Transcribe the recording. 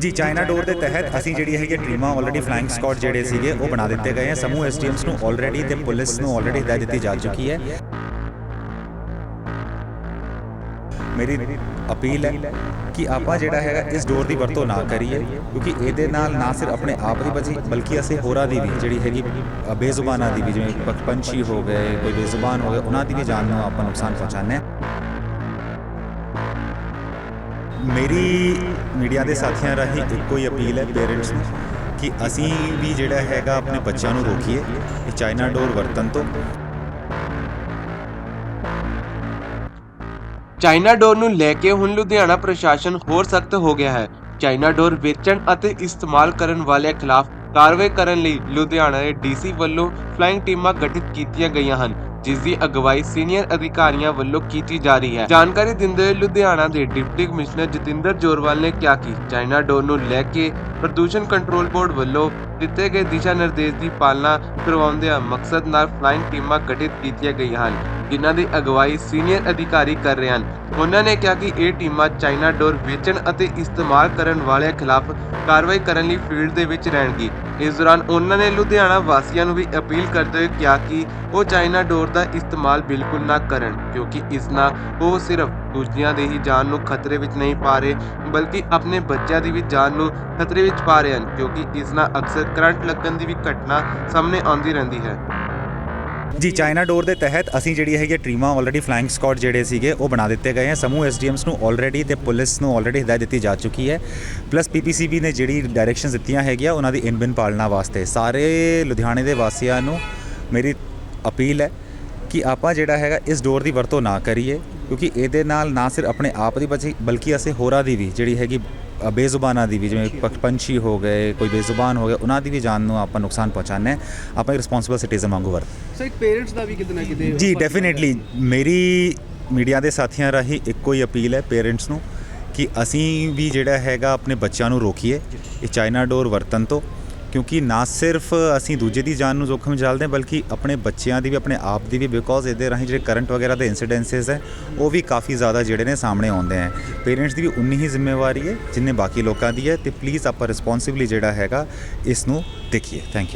ਜੀ ਚਾਈਨਾ ਡੋਰ ਦੇ ਤਹਿਤ ਅਸੀਂ ਜਿਹੜੀ ਹੈਗੀ ਟੀਮਾਂ ਆਲਰੇਡੀ ਫਲਾਈਂਗ ਸਕਾਡ ਜਿਹੜੇ ਸੀਗੇ, ਉਹ ਬਣਾ ਦਿੱਤੇ ਗਏ ਹੈ ਸਮੂਹ ਐਸਡੀਐਮਸ ਨੂੰ ਆਲਰੇਡੀ ਤੇ ਪੁਲਿਸ ਨੂੰ ਆਲਰੇਡੀ ਹਦਾਇਤ ਦਿੱਤੀ ਜਾ ਚੁੱਕੀ ਹੈ। ਮੇਰੀ ਅਪੀਲ ਹੈ ਕਿ ਆਪਾਂ ਜਿਹੜਾ ਹੈਗਾ, ਇਸ ਡੋਰ ਦੀ ਵਰਤੋਂ ਨਾ ਕਰੀਏ, ਕਿਉਂਕਿ ਇਹਦੇ ਨਾਲ ਨਾ ਸਿਰਫ ਆਪਣੇ ਆਪ ਦੀ ਬਚੀ, ਬਲਕਿ ਅਸੀਂ ਹੋਰਾਂ ਦੀ ਵੀ, ਜਿਹੜੀ ਹੈਗੀ ਬੇਜ਼ੁਬਾਨਾਂ ਦੀ ਵੀ, ਜਿਵੇਂ ਪੰਛੀ ਹੋ ਗਏ, ਕੋਈ ਬੇਜ਼ੁਬਾਨ ਹੋ ਗਏ, ਉਹਨਾਂ ਦੀ ਵੀ ਜਾਨ ਨੂੰ ਆਪਾਂ ਨੁਕਸਾਨ ਪਹੁੰਚਾਉਂਦੇ ਹਾਂ। ਮੇਰੀ ਮੀਡੀਆ ਦੇ ਸਾਥੀਆਂ ਰਾਹੀਂ ਇੱਕੋ ਹੀ ਅਪੀਲ ਹੈ ਪੇਰੈਂਟਸ ਨੂੰ ਕਿ ਅਸੀਂ ਵੀ ਜਿਹੜਾ ਹੈਗਾ ਆਪਣੇ ਬੱਚਿਆਂ ਨੂੰ ਰੋਕੀਏ ਇਹ ਚਾਈਨਾ ਡੋਰ ਵਰਤਨ ਤੋਂ। ਚਾਈਨਾ ਡੋਰ ਨੂੰ ਲੈ ਕੇ ਹੁਣ ਲੁਧਿਆਣਾ ਪ੍ਰਸ਼ਾਸਨ ਹੋਰ ਸਖਤ ਹੋ ਗਿਆ ਹੈ। ਚਾਈਨਾ ਡੋਰ ਵੇਚਣ ਅਤੇ ਇਸਤੇਮਾਲ ਕਰਨ ਵਾਲਿਆਂ ਖਿਲਾਫ ਕਾਰਵਾਈ ਕਰਨ ਲਈ ਲੁਧਿਆਣਾ ਦੇ ਡੀਸੀ ਵੱਲੋਂ ਫਲਾਈਂਗ ਟੀਮਾਂ ਗਠਿਤ ਕੀਤੀਆਂ ਗਈਆਂ ਹਨ। ਜਿਸ ਦੀ ਅਗਵਾਈ ਸੀਨੀਅਰ ਅਧਿਕਾਰੀਆਂ ਵੱਲੋਂ ਕੀਤੀ ਜਾ ਰਹੀ ਹੈ। ਜਾਣਕਾਰੀ ਦਿੰਦੇ ਹੋਏ ਲੁਧਿਆਣਾ ਦੇ ਡਿਪਟੀ ਕਮਿਸ਼ਨਰ ਜਤਿੰਦਰ ਜੋਰਵਾਲ ਨੇ ਕਿਹਾ ਕਿ ਚਾਈਨਾ ਡੋਰ ਨੂੰ ਲੈ ਕੇ ਪ੍ਰਦੂਸ਼ਣ ਕੰਟਰੋਲ ਬੋਰਡ ਵੱਲੋਂ ਦਿੱਤੇ ਗਏ ਦਿਸ਼ਾ ਨਿਰਦੇਸ਼ ਦੀ ਪਾਲਣਾ ਕਰਵਾਉਂਦਿਆਂ ਮਕਸਦ ਨਾਲ ਫਲਾਈਂਗ ਟੀਮਾਂ ਗਠਿਤ ਕੀਤੀਆਂ ਗਈਆਂ ਹਨ, ਜਿਨ੍ਹਾਂ ਦੀ ਅਗਵਾਈ ਸੀਨੀਅਰ ਅਧਿਕਾਰੀ ਕਰ ਰਹੇ ਹਨ। ਉਹਨਾਂ ਨੇ ਕਿਹਾ ਕਿ ਇਹ ਟੀਮਾਂ ਚਾਈਨਾ ਡੋਰ ਵੇਚਣ ਅਤੇ ਇਸਤੇਮਾਲ ਕਰਨ ਵਾਲਿਆਂ ਖਿਲਾਫ ਕਾਰਵਾਈ ਕਰਨ ਲਈ ਫੀਲਡ ਦੇ ਵਿੱਚ ਰਹਿਣਗੀ। ਇਸ ਦੌਰਾਨ ਉਹਨਾਂ ਨੇ ਲੁਧਿਆਣਾ ਵਾਸੀਆਂ ਨੂੰ ਵੀ ਅਪੀਲ ਕਰਦੇ ਹੋਏ ਕਿਹਾ ਕਿ ਉਹ ਚਾਈਨਾ ਡੋਰ ਦਾ ਇਸਤੇਮਾਲ ਬਿਲਕੁਲ ਨਾ ਕਰਨ, ਕਿਉਂਕਿ ਇਸ ਨਾਲ ਉਹ ਸਿਰਫ ਦੂਜਿਆਂ ਦੀ ਹੀ ਜਾਨ ਨੂੰ ਖਤਰੇ ਵਿੱਚ ਨਹੀਂ ਪਾ ਰਹੇ, ਬਲਕਿ ਆਪਣੇ ਬੱਚਿਆਂ ਦੀ ਵੀ ਜਾਨ ਨੂੰ ਖਤਰੇ ਵਿੱਚ ਪਾ ਰਹੇ ਹਨ, ਕਿਉਂਕਿ ਇਸ ਨਾਲ ਅਕਸਰ ਕਰੰਟ ਲੱਗਣ ਦੀ ਵੀ ਘਟਨਾ ਸਾਹਮਣੇ ਆਉਂਦੀ ਰਹਿੰਦੀ ਹੈ। ਜੀ, ਚਾਈਨਾ ਡੋਰ ਦੇ ਤਹਿਤ ਅਸੀਂ ਜਿਹੜੀ ਹੈਗੀ ਟੀਮਾਂ ਆਲਰੇਡੀ ਫਲਾਈਂਗ ਸਕਾਡ ਜਿਹੜੇ ਸੀਗੇ, ਉਹ ਬਣਾ ਦਿੱਤੇ ਗਏ ਹੈ ਸਮੂਹ ਐਸਡੀਐਮਸ ਨੂੰ ਆਲਰੇਡੀ ਤੇ ਪੁਲਿਸ ਨੂੰ ਆਲਰੇਡੀ ਹਦਾਇਤ ਦਿੱਤੀ ਜਾ ਚੁੱਕੀ ਹੈ। ਪਲੱਸ ਪੀਪੀਸੀਬੀ ਨੇ ਜਿਹੜੀ ਡਾਇਰੈਕਸ਼ਨਸ ਦਿੱਤੀਆਂ ਹੈਗੀਆਂ, ਉਹਨਾਂ ਦੀ ਇਨ ਬਿਨ ਪਾਲਣਾ ਵਾਸਤੇ। ਸਾਰੇ ਲੁਧਿਆਣੇ ਦੇ ਵਾਸੀਆਂ ਨੂੰ ਮੇਰੀ ਅਪੀਲ ਹੈ ਕਿ ਆਪਾਂ ਜਿਹੜਾ ਹੈਗਾ, ਇਸ ਡੋਰ ਦੀ ਵਰਤੋਂ ਨਾ ਕਰੀਏ। ਕਿਉਂਕਿ ਇਹਦੇ ਨਾਲ ਨਾ ਸਿਰਫ ਆਪਣੇ ਆਪ ਦੀ ਬਚੀ ਬਲਕਿ ਅਸੀਂ ਹੋਰਾਂ ਦੀ ਵੀ ਜਿਹੜੀ ਹੈਗੀ ਬੇਜ਼ੁਬਾਨਾਂ ਦੀ ਵੀ ਜਿਵੇਂ ਪੰਛੀ ਹੋ ਗਏ ਕੋਈ ਬੇਜ਼ੁਬਾਨ ਹੋ ਗਏ ਉਹਨਾਂ ਦੀ ਵੀ ਜਾਨ ਨੂੰ ਆਪਾਂ ਨੁਕਸਾਨ ਪਹੁੰਚਾਉਂਦੇ ਹਾਂ। ਆਪਾਂ ਇੱਕ ਰਿਸਪੌਂਸਿਬਲ ਸਿਟੀਜ਼ਨ ਵਾਂਗੂ ਵਰਤ ਸੋ ਇੱਕ ਪੇਰੈਂਟਸ ਦਾ ਵੀ ਕਿਤੇ ਨਾ ਕਿਤੇ ਜੀ ਡੈਫੀਨਿਟਲੀ ਮੇਰੀ ਮੀਡੀਆ ਦੇ ਸਾਥੀਆਂ ਰਾਹੀਂ ਇੱਕੋ ਹੀ ਅਪੀਲ ਹੈ ਪੇਰੈਂਟਸ ਨੂੰ ਕਿ ਅਸੀਂ ਵੀ ਜਿਹੜਾ ਹੈਗਾ ਆਪਣੇ ਬੱਚਿਆਂ ਨੂੰ ਰੋਕੀਏ। ਇਹ ਚਾਈਨਾ ਡੋਰ ਵਰਤਨ ਤੋਂ ਕਿਉਂਕਿ ਨਾ ਸਿਰਫ ਅਸੀਂ ਦੂਜੇ ਦੀ ਜਾਨ ਨੂੰ ਜੋਖਮ 'ਚ ਹਾਂ, ਬਲਕਿ ਆਪਣੇ ਬੱਚਿਆਂ ਦੀ ਵੀ, ਆਪਣੇ ਆਪ ਦੀ ਵੀ ਬਿਕੋਜ਼ ਇਹਦੇ ਰਾਹੀਂ ਜਿਹੜੇ ਕਰੰਟ ਵਗੈਰਾ ਦੇ ਇਨਸੀਡੈਂਸਸ ਹੈ, ਉਹ ਵੀ ਕਾਫੀ ਜ਼ਿਆਦਾ ਜਿਹੜੇ ਨੇ ਸਾਹਮਣੇ ਆਉਂਦੇ ਹੈ। ਪੇਰੈਂਟਸ ਦੀ ਵੀ ਉਨੀ ਹੀ ਜ਼ਿੰਮੇਵਾਰੀ ਹੈ, ਜਿੰਨੇ ਬਾਕੀ ਲੋਕਾਂ ਦੀ ਹੈ, ਤੇ ਪਲੀਜ਼ ਆਪਾਂ ਰਿਸਪੌਂਸਿਬਲੀ ਜਿਹੜਾ ਹੈਗਾ, ਇਸ ਨੂੰ ਦੇਖੀਏ। Thank you